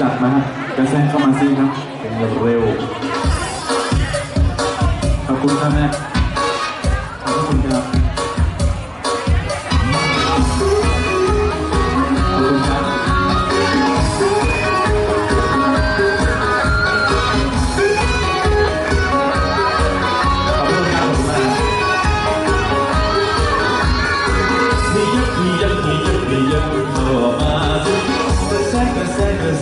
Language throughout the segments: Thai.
จัดมาฮะกระแสเข้ามาซิครับเป็นเร็วขอบคุณครับแม่ขอบคุณครับขอบคุณครับขอบคุณครับผมมากพี่ยักพี่ยักพี่ยักพี่ยักเข้ามาสิกระแสกระแสกระแสกระแส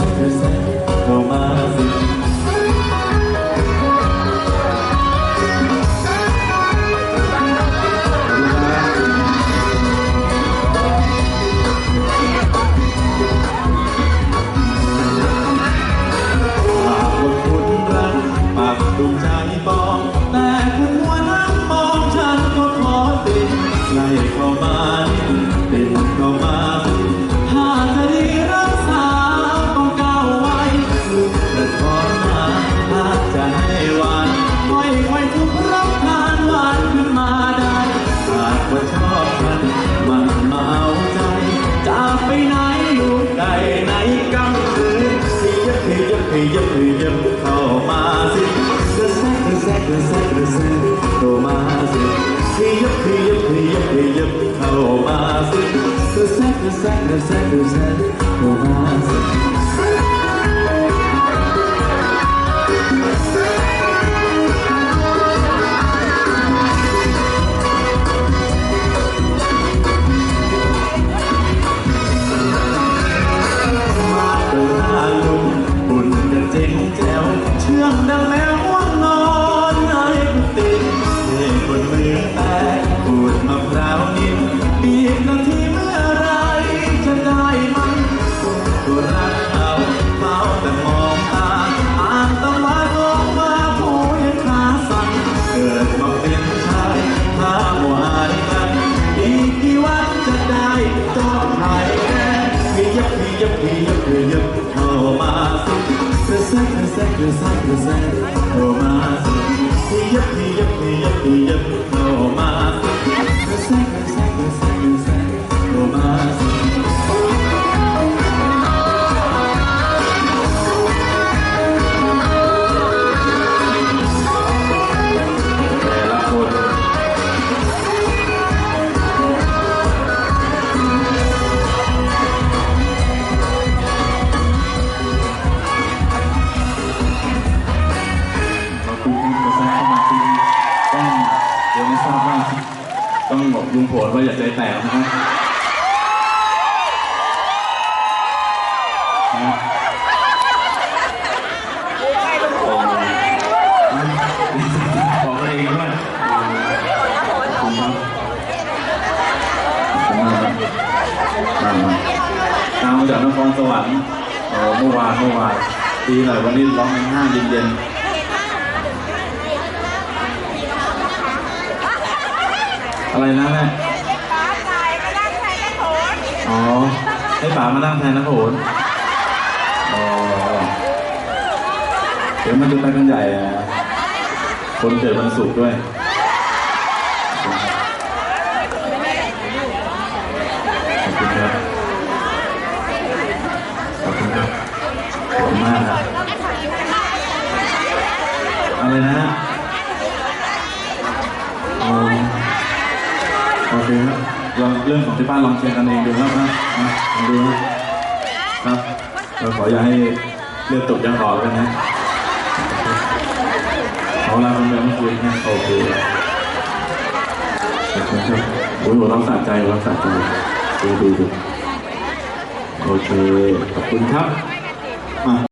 พี่ยับพี่ยับพี่ยับเข้ามาสิกร ยับพี่ยับพี่ยับพี่ยับเข้ามาสิกระแบอกลุงโผล่ว่าอย่าใจแตกนะครับนะโอ้บอกตัวเองด้วยขอบคุณครับขอบคุณมากครับมาตามมาจากนครสวรรค์เออเมื่อวานเมื่อวานดีหน่อยวันนี้ร้องในห้างเย็นๆ อะไรนะแม่อ๋อ ให้ป๋ามานั่งแทนนะโหนอ๋อเดี๋ยวมันจะไปกันใหญ่อะคนเกิดวันศุกร์ด้วยขอบคุณครับขอบคุณครับขอบคุณมากครับ ครับลองเรื่องของที่บ้านลองเชียร์กันเองดูครับนะนะลองดูนะครับเราขออย่าให้เลือดตกยังออกกันนะขอลาคนเดียวเมื่อคืนนะโอเคขอบคุณครับโอ้ยหัวเราสะใจหัวเราสะใจดูดูดูโอเคขอบคุณครับ